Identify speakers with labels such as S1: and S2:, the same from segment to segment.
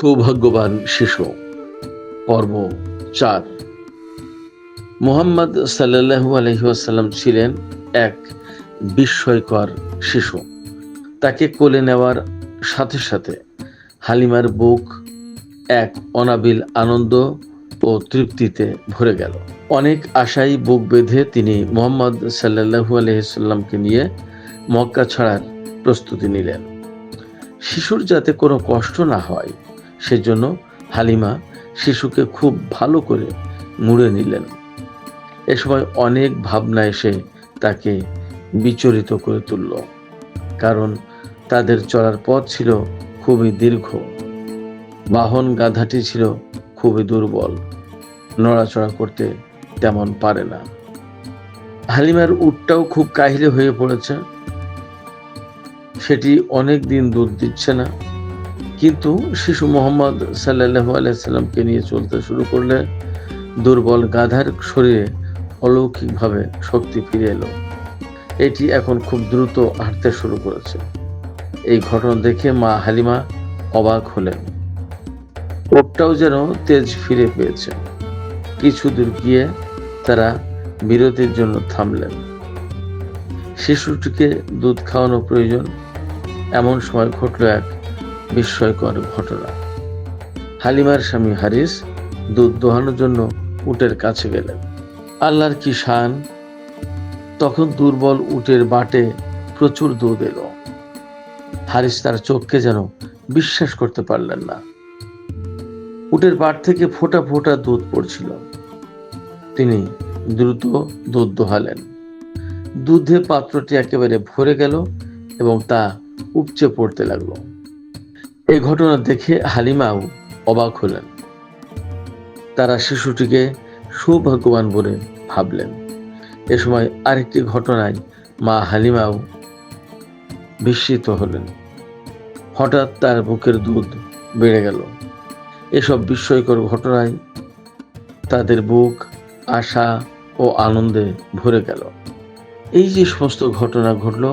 S1: সৌভাগ্যবান শিশু। পর্ব চার। মোহাম্মদ সাল্লাহু আলহিহাসাল্লাম ছিলেন এক বিস্ময়কর শিশু। তাকে কোলে নেওয়ার সাথে সাথে হালিমার বুক এক অনাবিল আনন্দ ও তৃপ্তিতে ভরে গেল। অনেক আশাই বুক বেঁধে তিনি মোহাম্মদ সাল্লাহু আলহিসাল্লামকে নিয়ে মক্কা ছাড়ার প্রস্তুতি নিলেন। শিশুর যাতে কোনো কষ্ট না হয় সেজন্য হালিমা শিশুকে খুব ভালো করে মুড়ে নিলেন। এ সময় অনেক ভাবনা এসে তাকে বিচলিত করে তুলল, কারণ তাদের চলার পথ ছিল খুবই দীর্ঘ। বাহন গাধাটি ছিল খুবই দুর্বল, নড়াচড়া করতে তেমন পারে না। হালিমার উটটাও খুব কাহিলে হয়ে পড়েছে, সেটি অনেক দিন দুধ দিচ্ছে না। কিন্তু শিশু মোহাম্মদ সাল্লাহু আলাইসাল্লামকে নিয়ে চলতে শুরু করলে দুর্বল গাধার শরীরে অলৌকিকভাবে শক্তি ফিরে এলো। এটি এখন খুব দ্রুত হাঁটতে শুরু করেছে। এই ঘটনা দেখে মা হালিমা অবাক হলেন। ওপটাও যেন তেজ ফিরে পেয়েছে। কিছু দূর গিয়ে তারা বিরতির জন্য থামলেন। শিশুটিকে দুধ খাওয়ানো প্রয়োজন এমন সময় ঘটল এক বিস্ময়কর ঘটনা। হালিমার স্বামী হারিস দুধ দোহানোর জন্য উটের কাছে গেলেন। আল্লাহর কি শান? তখন দুর্বল উটের বাটে প্রচুর দুধ এলো। হারিস তার চোখকে যেন বিশ্বাস করতে পারলেন না। উটের বাট থেকে ফোঁটা ফোঁটা দুধ পড়ছিল। তিনি দ্রুত দুধ দোহালেন। দুধে পাত্রটি একেবারে ভরে গেল এবং তা উপচে পড়তে লাগল। এই ঘটনা দেখে হালিমাও অবাক হলেন। তারা শিশুটিকে সৌভাগ্যবান বলে ভাবলেন। এ সময় আরেকটি ঘটনায় মা হালিমাও বিস্মিত হলেন। হঠাৎ তার বুকের দুধ বেড়ে গেল। এসব বিস্ময়কর ঘটনায় তাদের বুক আশা ও আনন্দে ভরে গেল। এই যে সমস্ত ঘটনা ঘটল,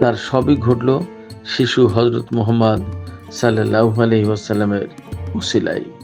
S1: তার সবই ঘটল শিশু হজরত মোহাম্মদ সাল্লাহ আলহি ওয়াসাল্লামের উসিলাই